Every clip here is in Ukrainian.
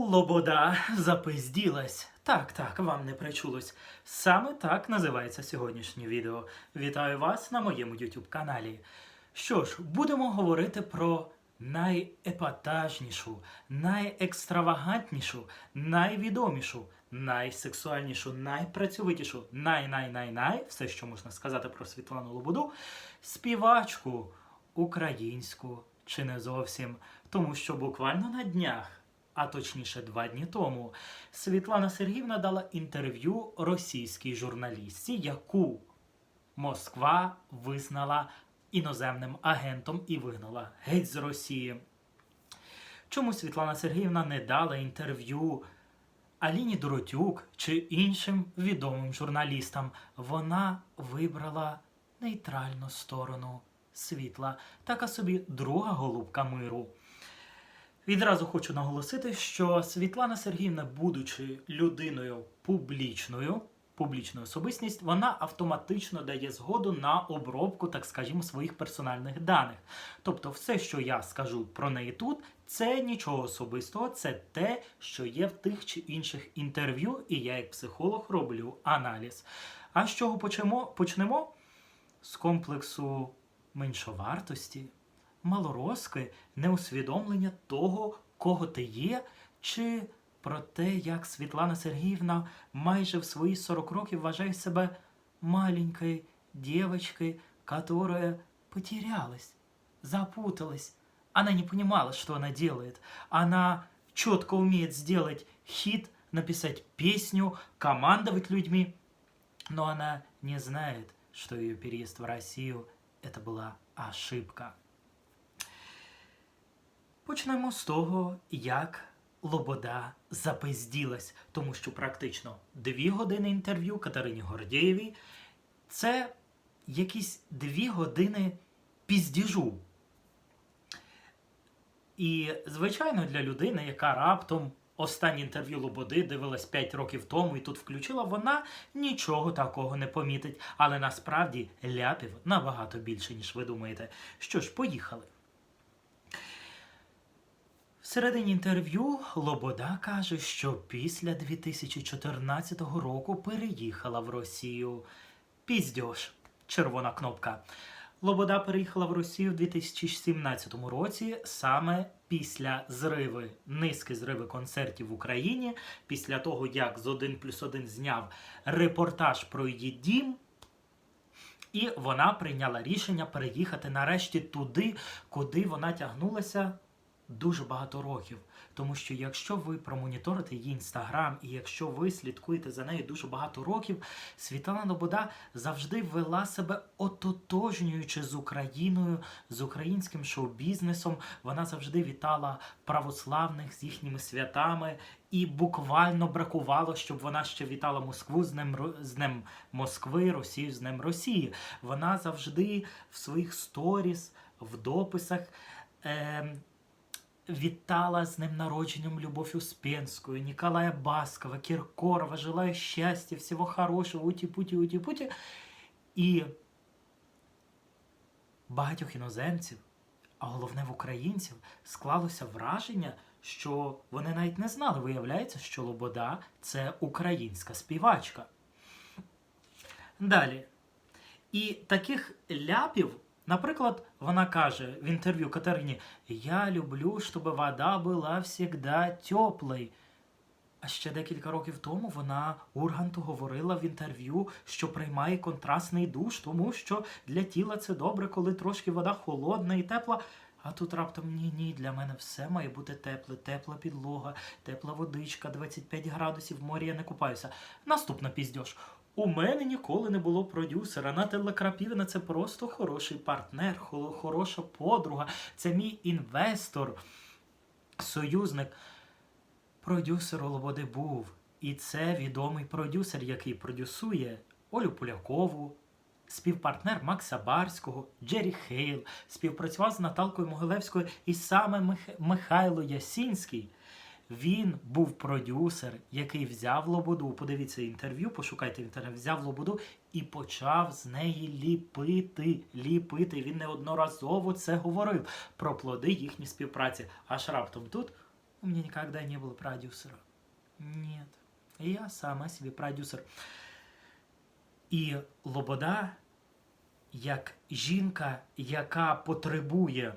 Лобода запизділась. Так, так, вам не причулось. Саме так називається сьогоднішнє відео. Вітаю вас на моєму YouTube каналі. Що ж, будемо говорити про найепатажнішу, найекстравагантнішу, найвідомішу, найсексуальнішу, найпрацьовитішу, най-най-най-най, все, що можна сказати про Світлану Лободу, співачку українську чи не зовсім, тому що буквально на днях а точніше два дні тому, Світлана Сергіївна дала інтерв'ю російській журналістці, яку Москва визнала іноземним агентом і вигнала геть з Росії. Чому Світлана Сергіївна не дала інтерв'ю Аліні Доротюк чи іншим відомим журналістам? Вона вибрала нейтральну сторону світла, така собі друга голубка миру. Відразу хочу наголосити, що Світлана Сергіївна, будучи людиною публічною, публічною особистість, вона автоматично дає згоду на обробку, так скажімо, своїх персональних даних. Тобто, все, що я скажу про неї тут, це нічого особистого, це те, що є в тих чи інших інтерв'ю, і я, як психолог, роблю аналіз. А з чого почнемо? Почнемо? З комплексу меншовартості малорозки, неусвідомлення того, кого ти є, чи про те, як Світлана Сергіївна майже в свої 40 років вважає себе маленькой девочкой, которая потерялась, запуталась. Она не понимала, что она делает. Она четко умеет сделать хит, написать песню, командовать людьми, но она не знает, что ее переезд в Россию – это была ошибка. Почнемо з того, як Лобода запизділась, тому що практично дві години інтерв'ю Катерині Гордєєвій це якісь дві години піздіжу. І, звичайно, для людини, яка раптом останнє інтерв'ю Лободи дивилась 5 років тому і тут включила, вона нічого такого не помітить. Але насправді ляпів набагато більше, ніж ви думаєте. Що ж, поїхали. В середині інтерв'ю Лобода каже, що після 2014 року переїхала в Росію. Піздьош, червона кнопка. Лобода переїхала в Росію в 2017 році саме після зриви, низки зриви концертів в Україні, після того, як з 1 плюс 1 зняв репортаж про її дім. І вона прийняла рішення переїхати нарешті туди, куди вона тягнулася дуже багато років. Тому що якщо ви промоніторите її інстаграм, і якщо ви слідкуєте за нею дуже багато років, Світлана Лобода завжди вела себе ототожнюючи з Україною, з українським шоу-бізнесом. Вона завжди вітала православних з їхніми святами. І буквально бракувало, щоб вона ще вітала Москву з Ро- з Днем Москви, Росію з Днем Росії. Вона завжди в своїх сторіс, в дописах. Е- вітала з днем народженням Любовь Успенскую, Николая Баскова, Киркорова. Желаю счастья, всего хорошего, уті-путі, уті-путі. І багатьох іноземців, а головне в українців, склалося враження, що вони навіть не знали. Виявляється, що Лобода це українська співачка. Далі. І таких ляпів, наприклад, вона каже в інтерв'ю Катерині: Я люблю, щоб вода була завжди теплою. А ще декілька років тому вона Урганту говорила в інтерв'ю, що приймає контрастний душ, тому що для тіла це добре, коли трошки вода холодна і тепла. А тут раптом ні, ні, для мене все має бути тепле, тепла підлога, тепла водичка, 25 градусів, в морі я не купаюся. Наступна піздьош. У мене ніколи не було продюсера. Нателла Крапівна це просто хороший партнер, хороша подруга. Це мій інвестор, союзник. Продюсер Лободи був. І це відомий продюсер, який продюсує Олю Полякову, співпартнер Макса Барського, Джері Хейл, співпрацював з Наталкою Могилевською і саме Мих- Михайло Ясінський. Він був продюсер, який взяв Лободу. Подивіться інтерв'ю, пошукайте в взяв Лободу і почав з неї ліпити. Ліпити. Він неодноразово це говорив про плоди їхньої співпраці. Аж раптом тут У меня никогда не было продюсера. Нет. Я сама себе продюсер. І Лобода, як жінка, яка потребує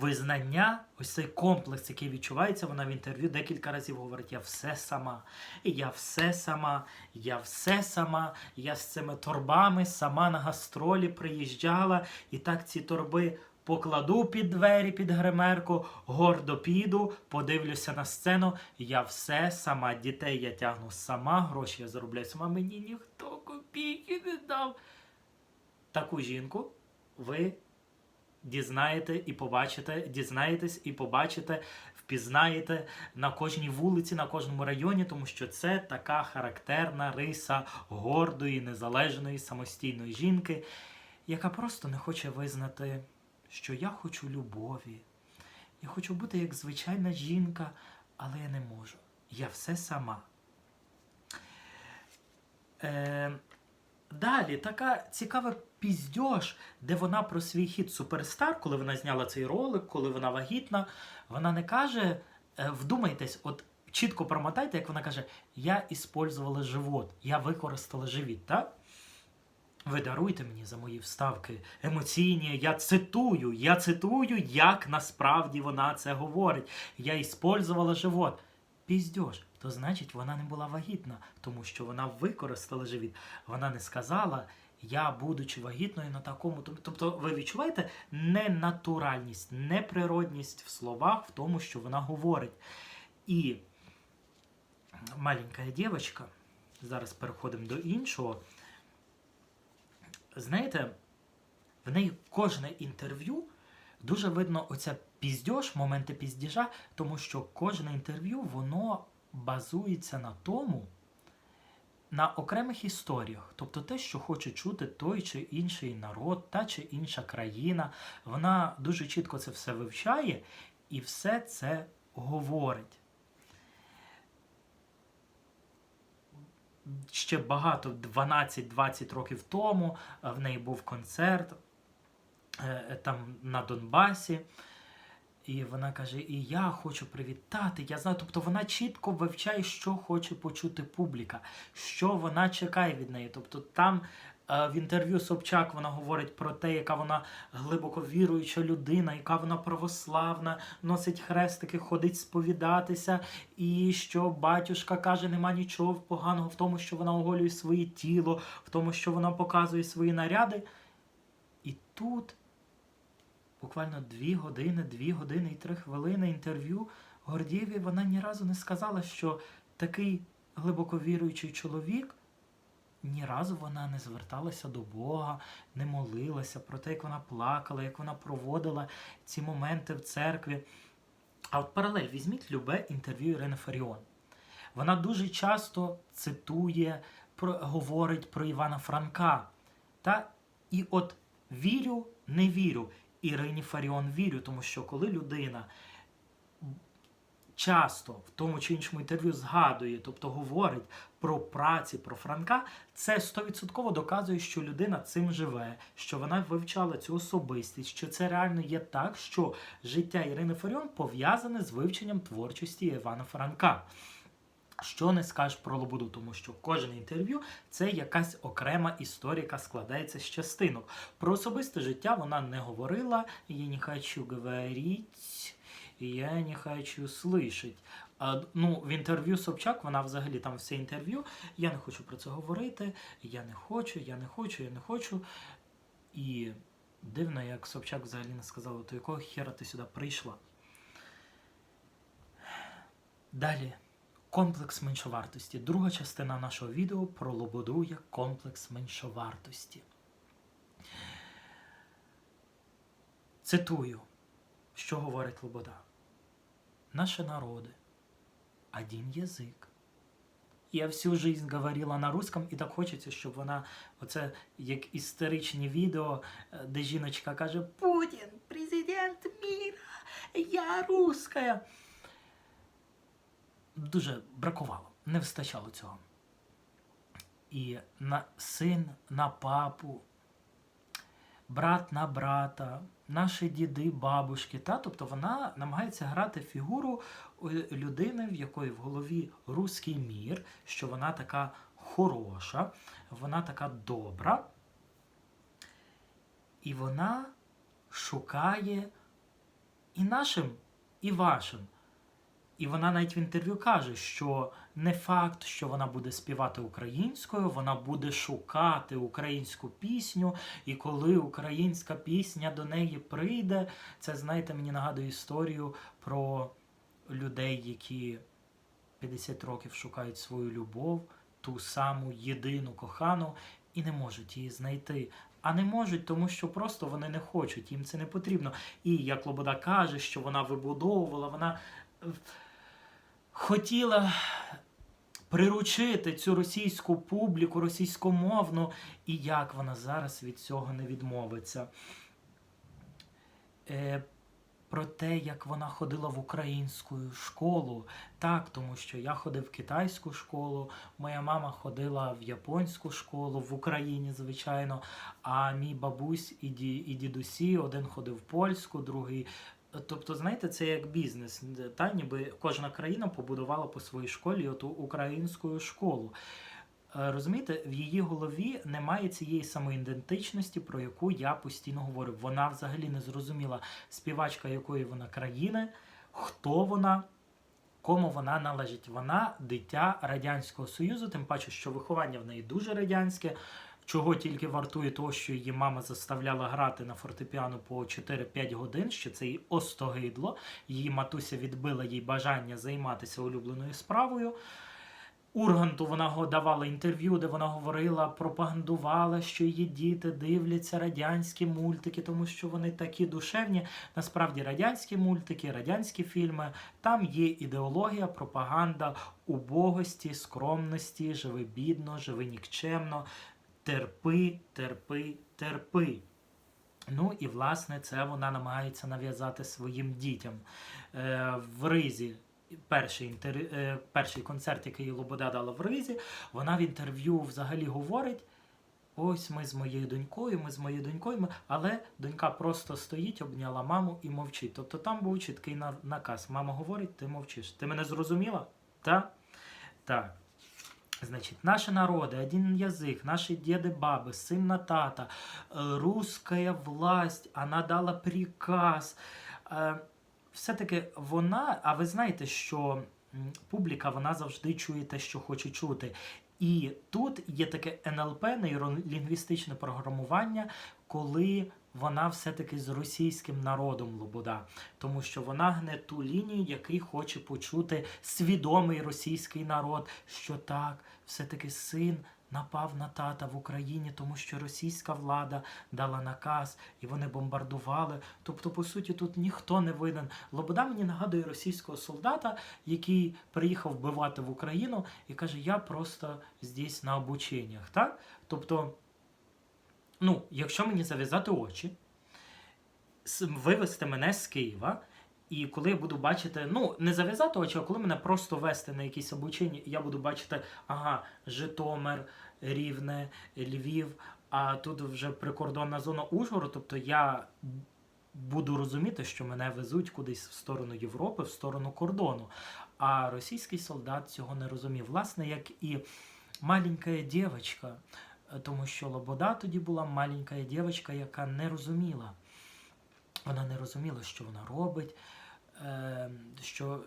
визнання, ось цей комплекс, який відчувається, вона в інтерв'ю декілька разів говорить: я все сама, я все сама, я все сама, я з цими торбами сама на гастролі приїжджала, і так ці торби. Покладу під двері, під гримерку, гордо піду, подивлюся на сцену. Я все сама, дітей я тягну сама, гроші я заробляю сама. Мені ніхто копійки не дав. Таку жінку ви дізнаєте і побачите, дізнаєтесь і побачите, впізнаєте на кожній вулиці, на кожному районі, тому що це така характерна риса гордої, незалежної, самостійної жінки, яка просто не хоче визнати, що я хочу любові. Я хочу бути як звичайна жінка, але я не можу. Я все сама. Е, далі така цікава піздьош, де вона про свій хід Суперстар, коли вона зняла цей ролик, коли вона вагітна, вона не каже, е, вдумайтесь, от чітко промотайте, як вона каже, я іспользувала живот, я використала живіт, так? Ви даруйте мені за мої вставки емоційні. Я цитую, я цитую, як насправді вона це говорить. Я іспользувала живот. Піздьош, то значить вона не була вагітна, тому що вона використала живіт. Вона не сказала, я, будучи вагітною на такому. Тобто, ви відчуваєте ненатуральність, неприродність в словах, в тому, що вона говорить. І маленька дівчинка, зараз переходимо до іншого. Знаєте, в неї кожне інтерв'ю дуже видно оця піздьош, моменти піздіжа, тому що кожне інтерв'ю воно базується на тому, на окремих історіях. Тобто те, що хоче чути той чи інший народ, та чи інша країна. Вона дуже чітко це все вивчає і все це говорить. ще багато 12-20 років тому е, в неї був концерт е, там на Донбасі. І вона каже: І я хочу привітати. Я знаю, тобто вона чітко вивчає, що хоче почути публіка, що вона чекає від неї. Тобто там е, в інтерв'ю Собчак вона говорить про те, яка вона глибоко віруюча людина, яка вона православна, носить хрестики, ходить сповідатися, і що батюшка каже, нема нічого поганого в тому, що вона оголює своє тіло, в тому, що вона показує свої наряди. І тут буквально дві години, дві години і три хвилини інтерв'ю Гордієві вона ні разу не сказала, що такий глибоко віруючий чоловік. Ні разу вона не зверталася до Бога, не молилася про те, як вона плакала, як вона проводила ці моменти в церкві. А от паралель візьміть любе інтерв'ю Ірини Фаріон. Вона дуже часто цитує, про, говорить про Івана Франка. Та? І от вірю, не вірю. Ірині Фаріон вірю, тому що коли людина часто в тому чи іншому інтерв'ю згадує, тобто говорить про праці, про Франка, це 100% доказує, що людина цим живе, що вона вивчала цю особистість, що це реально є так, що життя Ірини Фаріон пов'язане з вивченням творчості Івана Франка. Що не скажеш про Лободу, тому що кожне інтерв'ю це якась окрема історія, яка складається з частинок. Про особисте життя вона не говорила. Я не хочу говорити, я не хочу слышать. Ну, в інтерв'ю Собчак вона взагалі там все інтерв'ю. Я не хочу про це говорити. Я не хочу, я не хочу, я не хочу. І дивно, як Собчак взагалі не сказала, то якого хера ти сюди прийшла? Далі. Комплекс меншовартості. Друга частина нашого відео про Лободу як комплекс меншовартості. Цитую, що говорить Лобода. Наши народы – один язик. Я всю жизнь говорила на русском, і так хочеться, щоб вона, оце як історичні відео, е, де жіночка каже: Путін, президент міра, я русская дуже бракувало, не вистачало цього. І на син на папу, брат на брата, наші діди, бабушки. Та? Тобто вона намагається грати фігуру е, людини, в якої в голові руський мір, що вона така хороша, вона така добра. І вона шукає і нашим, і вашим. І вона навіть в інтерв'ю каже, що не факт, що вона буде співати українською, вона буде шукати українську пісню, і коли українська пісня до неї прийде, це знаєте, мені нагадує історію про людей, які 50 років шукають свою любов, ту саму єдину кохану, і не можуть її знайти. А не можуть, тому що просто вони не хочуть, їм це не потрібно. І як Лобода каже, що вона вибудовувала, вона хотіла приручити цю російську публіку, російськомовну, і як вона зараз від цього не відмовиться. Е, про те, як вона ходила в українську школу, так, тому що я ходив в китайську школу, моя мама ходила в японську школу в Україні, звичайно. А мій бабусь і, ді, і дідусі один ходив в польську, другий. Тобто, знаєте, це як бізнес. Та ніби кожна країна побудувала по своїй школі оту українську школу. Е, Розумієте, в її голові немає цієї самоідентичності, про яку я постійно говорю. Вона взагалі не зрозуміла співачка якої вона країни, хто вона, кому вона належить. Вона дитя Радянського Союзу, тим паче, що виховання в неї дуже радянське. Чого тільки вартує того, що її мама заставляла грати на фортепіано по 4-5 годин, що це їй остогидло. Її матуся відбила їй бажання займатися улюбленою справою. Урганту вона давала інтерв'ю, де вона говорила, пропагандувала, що її діти дивляться радянські мультики, тому що вони такі душевні. Насправді радянські мультики, радянські фільми, там є ідеологія, пропаганда убогості, скромності, живи бідно, живи нікчемно, терпи, терпи, терпи. Ну і власне це вона намагається нав'язати своїм дітям. Е, в Ризі перший, інтер... е, перший концерт, який Лобода дала в Ризі, вона в інтерв'ю взагалі говорить. Ось ми з моєю донькою, ми з моєю донькою, ми... але донька просто стоїть, обняла маму і мовчить. Тобто там був чіткий наказ. Мама говорить, ти мовчиш. Ти мене зрозуміла? Так? Так. Значит, наши народы, один язык, наши деды, бабы, сын на тата, э, русская власть, она дала приказ. Е, Все-таки вона, а ви знаєте, що м, публіка вона завжди чує те, що хоче чути. І тут є таке НЛП, нейролінгвістичне програмування, коли вона все-таки з російським народом Лобода, тому що вона гне ту лінію, який хоче почути свідомий російський народ, що так, все-таки син напав на тата в Україні, тому що російська влада дала наказ і вони бомбардували. Тобто, по суті, тут ніхто не винен. Лобода мені нагадує російського солдата, який приїхав вбивати в Україну і каже: Я просто здесь на обученнях. Так? Тобто, ну, якщо мені зав'язати очі, вивезти мене з Києва. І коли я буду бачити, ну не зав'язати очі, а коли мене просто вести на якісь обучення, я буду бачити, ага, Житомир, Рівне, Львів, а тут вже прикордонна зона Ужгород, тобто я буду розуміти, що мене везуть кудись в сторону Європи, в сторону кордону. А російський солдат цього не розумів. Власне, як і маленька дівчинка, тому що Лобода тоді була маленька дівчинка, яка не розуміла. Вона не розуміла, що вона робить, е, що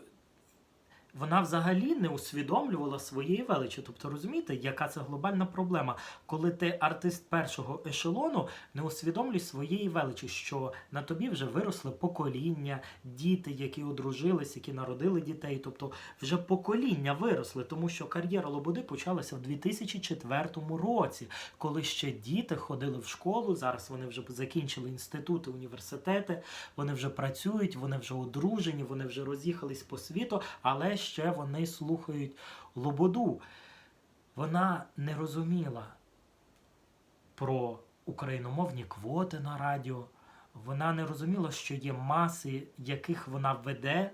вона взагалі не усвідомлювала своєї величі. Тобто, розумієте, яка це глобальна проблема, коли ти артист першого ешелону не усвідомлюєш своєї величі, що на тобі вже виросли покоління, діти, які одружились, які народили дітей. Тобто вже покоління виросли, тому що кар'єра Лободи почалася в 2004 році, коли ще діти ходили в школу. Зараз вони вже закінчили інститути, університети, вони вже працюють, вони вже одружені, вони вже роз'їхались по світу, але ще вони слухають Лободу. Вона не розуміла про україномовні квоти на радіо. Вона не розуміла, що є маси, яких вона веде,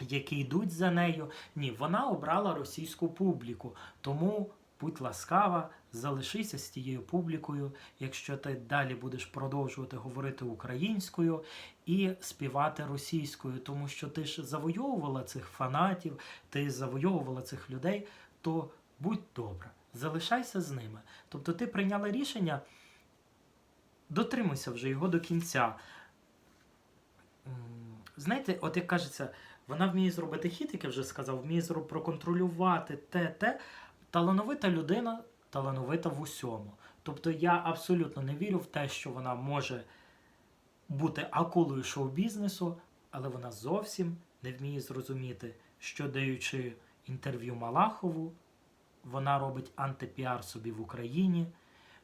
які йдуть за нею. Ні, вона обрала російську публіку. Тому, будь ласкава, залишися з тією публікою, якщо ти далі будеш продовжувати говорити українською і співати російською, тому що ти ж завойовувала цих фанатів, ти завойовувала цих людей, то будь добра, залишайся з ними. Тобто ти прийняла рішення, дотримуйся вже його до кінця. Знаєте, от як кажеться, вона вміє зробити хід, як я вже сказав, вміє проконтролювати те, те. Талановита людина, талановита в усьому. Тобто я абсолютно не вірю в те, що вона може бути акулою шоу-бізнесу, але вона зовсім не вміє зрозуміти, що даючи інтерв'ю Малахову, вона робить антипіар собі в Україні,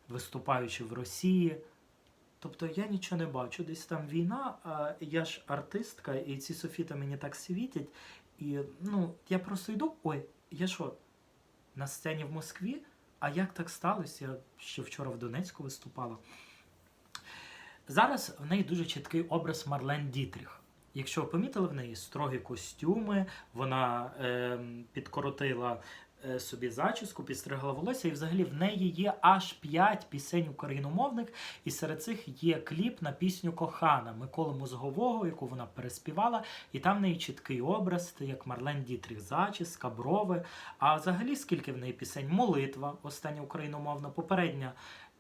виступаючи в Росії. Тобто я нічого не бачу. Десь там війна, а я ж артистка, і ці софіти мені так світять. І ну, я просто йду. Ой, я що, на сцені в Москві? А як так сталося? Я ще вчора в Донецьку виступала. Зараз в неї дуже чіткий образ Марлен Дітріх. Якщо ви помітили, в неї строгі костюми, вона е, підкоротила собі зачіску, підстригла волосся, і взагалі в неї є аж 5 пісень україномовних, і серед цих є кліп на пісню Кохана Миколи Мозгового, яку вона переспівала, і там в неї чіткий образ, як Марлен Дітріх, зачіска, брови. А взагалі скільки в неї пісень? Молитва, остання україномовна, попередня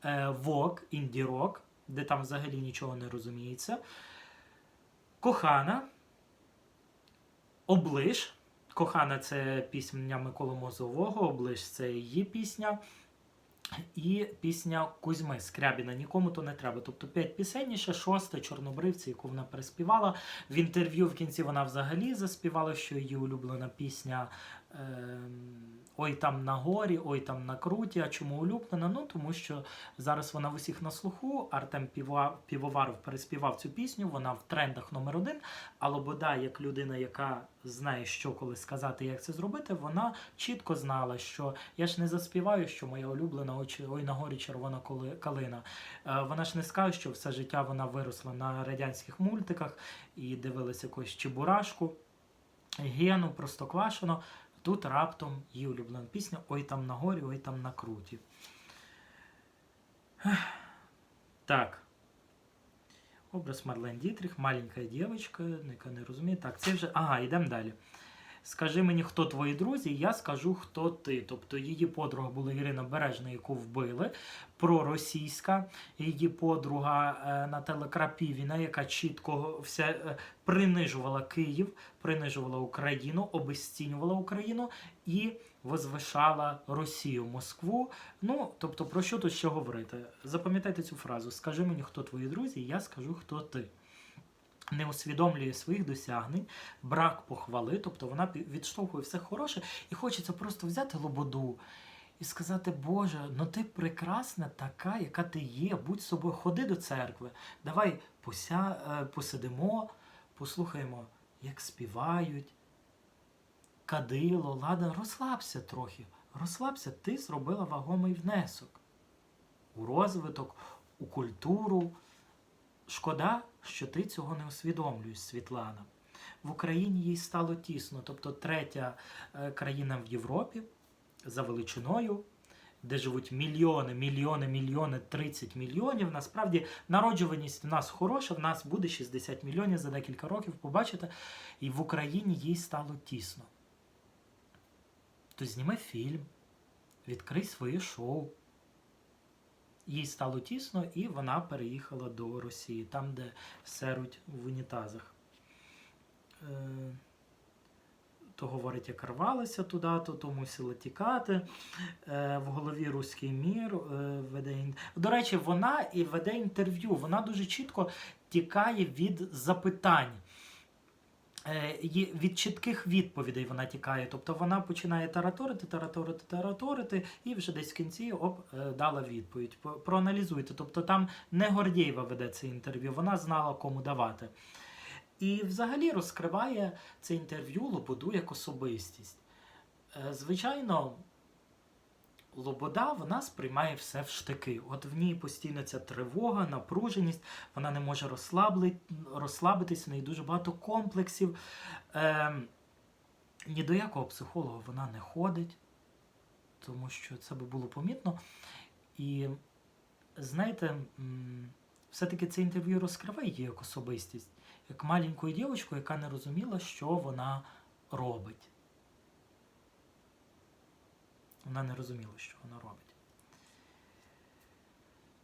е, Вок, інді-рок, де там взагалі нічого не розуміється. Кохана, Оближ. Кохана це пісня Миколи Мозового, Оближ це її пісня. І пісня Кузьми Скрябіна Нікому то не треба. Тобто п'ять пісень, ще шоста Чорнобривці, яку вона переспівала. В інтерв'ю в кінці вона взагалі заспівала, що її улюблена пісня Ой там на горі, ой там на круті. А чому улюблена? Ну тому що зараз вона в усіх на слуху. Артем Півоваров переспівав цю пісню. Вона в трендах номер один. А Лобода, як людина, яка знає, що коли сказати, як це зробити, вона чітко знала, що я ж не заспіваю, що моя улюблена ой на горі червона калина. Е, Вона ж не скаже, що все життя вона виросла на радянських мультиках і дивилася якусь чебурашку, гену, простоквашино. Тут раптом її улюблена пісня Ой там на горі, ой там на круті. Так. Образ Марлен Дітріх, маленька дівчинка, яка не розуміє. Так, це вже. Ага, йдемо далі. Скажи мені, хто твої друзі, я скажу, хто ти. Тобто її подруга була Ірина Бережна, яку вбили, проросійська, її подруга е, Наталя Крапівіна, яка чітко все е, принижувала Київ, принижувала Україну, обесцінювала Україну і возвишала Росію, Москву. Ну, тобто, про що тут ще говорити? Запам'ятайте цю фразу: скажи мені, хто твої друзі, я скажу, хто ти не усвідомлює своїх досягнень, брак похвали, тобто вона відштовхує все хороше, і хочеться просто взяти лободу і сказати, Боже, ну ти прекрасна така, яка ти є, будь собою, ходи до церкви, давай пося, е, посидимо, послухаємо, як співають. Кадило, ладан, розслабся трохи. Розслабся, ти зробила вагомий внесок у розвиток, у культуру. Шкода, що ти цього не усвідомлюєш, Світлана. В Україні їй стало тісно, тобто третя е, країна в Європі за величиною, де живуть мільйони, мільйони, мільйони, 30 мільйонів. Насправді народжуваність в нас хороша, в нас буде 60 мільйонів за декілька років, побачите. І в Україні їй стало тісно. То зніми фільм, відкрий своє шоу. Їй стало тісно, і вона переїхала до Росії, там, де серуть в унітазах. Е, то говорить, як рвалася туди, то, то мусила тікати. Е, в голові руський мір е, веде. До речі, вона і веде інтерв'ю. Вона дуже чітко тікає від запитань. Е, від чітких відповідей вона тікає. Тобто вона починає тараторити, тараторити, тараторити, і вже десь в кінці оп, е, дала відповідь. Проаналізуйте. Тобто там не Гордєєва веде це інтерв'ю, вона знала, кому давати. І взагалі розкриває це інтерв'ю Лободу як особистість. Е, Звичайно, Лобода вона сприймає все в штики. От в ній постійно ця тривога, напруженість, вона не може розслабли... розслабитись, в неї дуже багато комплексів. Е, ні до якого психолога вона не ходить. тому що це би було помітно. І знаєте, все-таки це інтерв'ю розкриває її як особистість, як маленьку дівчинку, яка не розуміла, що вона робить. Вона не розуміла, що вона робить.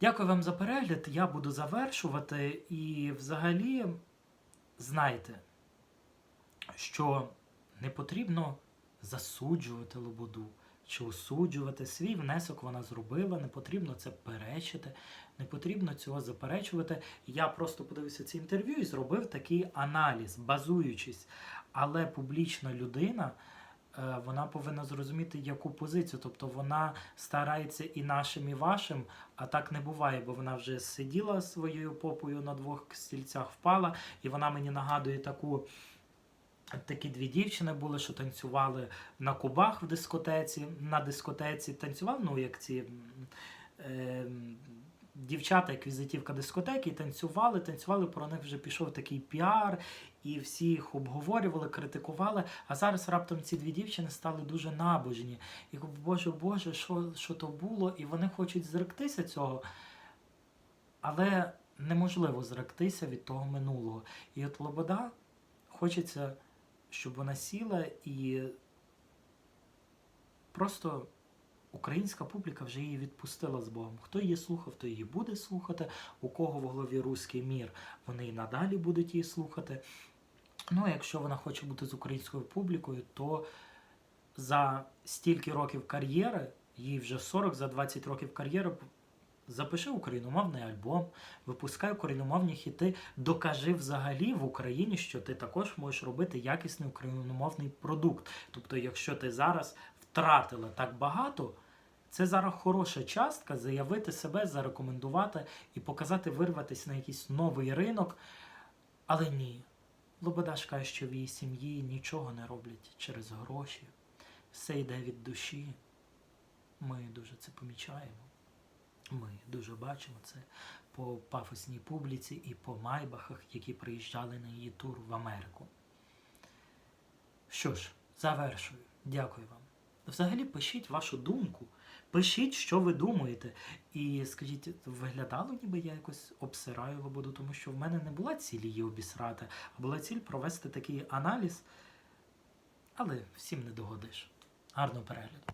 Дякую вам за перегляд. Я буду завершувати. І взагалі, знайте, що не потрібно засуджувати Лободу чи осуджувати свій внесок вона зробила, не потрібно це перечити, не потрібно цього заперечувати. Я просто подивився це інтерв'ю і зробив такий аналіз, базуючись. Але публічна людина. Е, Вона повинна зрозуміти, яку позицію. Тобто вона старається і нашим, і вашим, а так не буває, бо вона вже сиділа своєю попою на двох стільцях, впала, і вона мені нагадує таку. Такі дві дівчини були, що танцювали на кубах в дискотеці, на дискотеці танцювали, ну як ці е, дівчата, як візитівка дискотеки, танцювали, танцювали, про них вже пішов такий піар, і всі їх обговорювали, критикували. А зараз раптом ці дві дівчини стали дуже набожні. І Боже, Боже, що, що то було? І вони хочуть зректися цього. Але неможливо зректися від того минулого. І от Лобода хочеться, щоб вона сіла і просто українська публіка вже її відпустила з Богом. Хто її слухав, то її буде слухати. У кого в голові руський мір, вони і надалі будуть її слухати. Ну, якщо вона хоче бути з українською публікою, то за стільки років кар'єри, їй вже 40, за 20 років кар'єри, запиши україномовний альбом, випускай україномовні хіти, докажи взагалі в Україні, що ти також можеш робити якісний україномовний продукт. Тобто, якщо ти зараз втратила так багато, це зараз хороша частка заявити себе, зарекомендувати і показати, вирватися на якийсь новий ринок. Але ні. Лобода ж каже, що в її сім'ї нічого не роблять через гроші. Все йде від душі. Ми дуже це помічаємо. Ми дуже бачимо це по пафосній публіці і по майбахах, які приїжджали на її тур в Америку. Що ж, завершую. Дякую вам. Взагалі пишіть вашу думку, пишіть, що ви думаєте. І скажіть, виглядало, ніби я якось обсираю Лободу, тому що в мене не була ціль її обісрати, а була ціль провести такий аналіз. Але всім не догодиш. Гарного перегляду.